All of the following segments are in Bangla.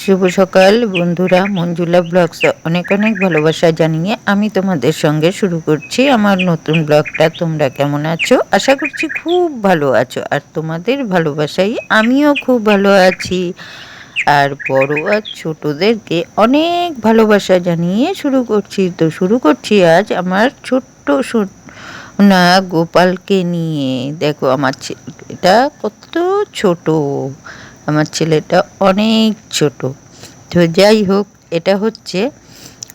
শুভ সকাল, বন্ধুরা। মঞ্জুলা ব্লগস অনেক অনেক ভালোবাসা জানিয়ে আমি তোমাদের সঙ্গে শুরু করছি আমার নতুন ব্লগটা। তোমরা কেমন আছো? আশা করছি খুব ভালো আছো। আর তোমাদের ভালোবাসাই আমিও খুব ভালো আছি। আর বড় আর ছোটোদেরকে অনেক ভালোবাসা জানিয়ে শুরু করছি। তো শুরু করছি আজ আমার ছোট্ট না গোপালকে নিয়ে। দেখো, আমার ছেলেটা কত ছোট। আমার ছেলেটা অনেক ছোট। তো যাই হোক এটা হচ্ছে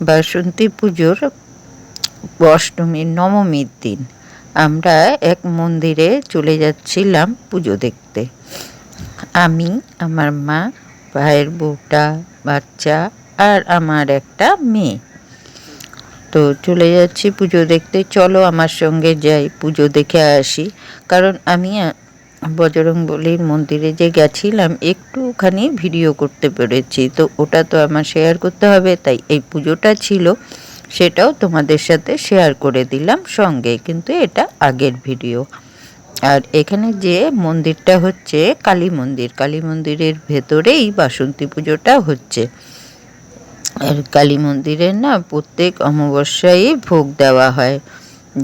বাসন্তী পুজোর অষ্টমীর নবমীর দিন। আমরা এক মন্দিরে চলে যাচ্ছিলাম পুজো দেখতে। আমি, আমার মা, ভাইয়ের বউটা, বাচ্চা আর আমার একটা মেয়ে। তো চলে যাচ্ছি পুজো দেখতে। চলো আমার সঙ্গে যাই, পুজো দেখে আসি। কারণ আমি বজরং বলির মন্দিরে যে গেছিলাম, একটুখানি ভিডিও করতে পেরেছি। তো ওটা তো আমার শেয়ার করতে হবে, তাই এই পুজোটা ছিল, সেটাও তোমাদের সাথে শেয়ার করে দিলাম সঙ্গে, কিন্তু এটা আগের ভিডিও আর এখানে যে মন্দিরটা হচ্ছে কালী মন্দির, কালী মন্দিরের ভেতরেই বাসন্তী পুজোটা হচ্ছে। আর কালী মন্দিরের না প্রত্যেক অমাবস্যায় ভোগ দেওয়া হয়,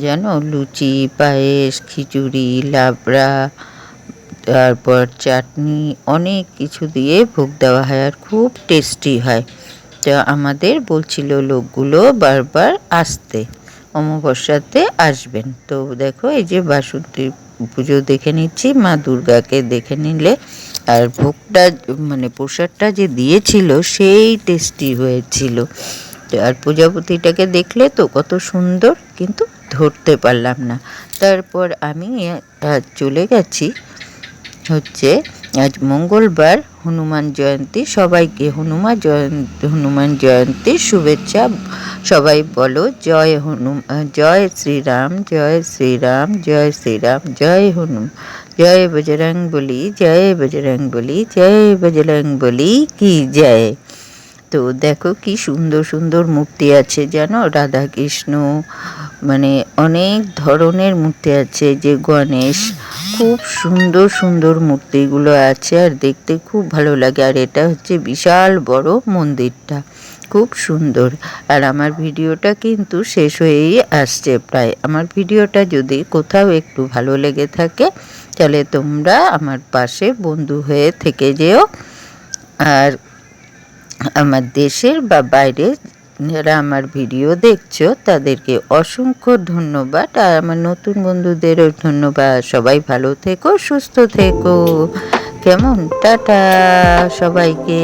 যেন লুচি, পায়েস, খিচুড়ি, লাবড়া তারপর চাটনি, অনেক কিছু দিয়ে ভোগ দেওয়া হয় আর খুব টেস্টি হয়। তো আমাদের বলছিল লোকগুলো বারবার আসতে, অমাবস্যাতে আসবেন। তো দেখো, এই যে বাসন্তী পুজো দেখে নিচ্ছি, মা দুর্গাকে দেখে নিলে। আর ভোগটা মানে প্রসাদটা যে দিয়েছিল, সেই টেস্টি হয়েছিল। আর প্রজাপতিটাকে দেখলে তো কত সুন্দর, কিন্তু ধরতে পারলাম না। তারপর আমি চলে গেছি হচ্ছে, আজ মঙ্গলবার হনুমান জয়ন্তী, সবাইকে হনুমান জয়ন্তী হনুমান জয়ন্তীর শুভেচ্ছা। সবাই বলো, জয় হনুম, জয় শ্রীরাম জয় শ্রীরাম জয় শ্রীরাম, জয় হনুম, জয় বজরং বলি, জয় বজরং বলি, জয় বজরং বলি কি জয়? তো দেখো কি সুন্দর সুন্দর মূর্তি আছে জানো রাধা কৃষ্ণ মানে অনেক ধরনের মূর্তি আছে যে গণেশ, খুব সুন্দর সুন্দর মূর্তিগুলো আছে আর দেখতে খুব ভালো লাগে। আর এটা হচ্ছে বিশাল বড় মন্দিরটা, খুব সুন্দর। আর আমার ভিডিওটা কিন্তু শেষ হয়েই আসছে প্রায়। আমার ভিডিওটা যদি কোথাও একটু ভালো লেগে থাকে, তাহলে তোমরা আমার পাশে বন্ধু হয়ে থেকে যেও। আর আমার দেশের বা বাইরে যারা আমার ভিডিও দেখছ, তাদেরকে অসংখ্য ধন্যবাদ। আর আমার নতুন বন্ধুদেরও ধন্যবাদ। সবাই ভালো থেকো, সুস্থ থেকো। কেমন? টাটা সবাইকে।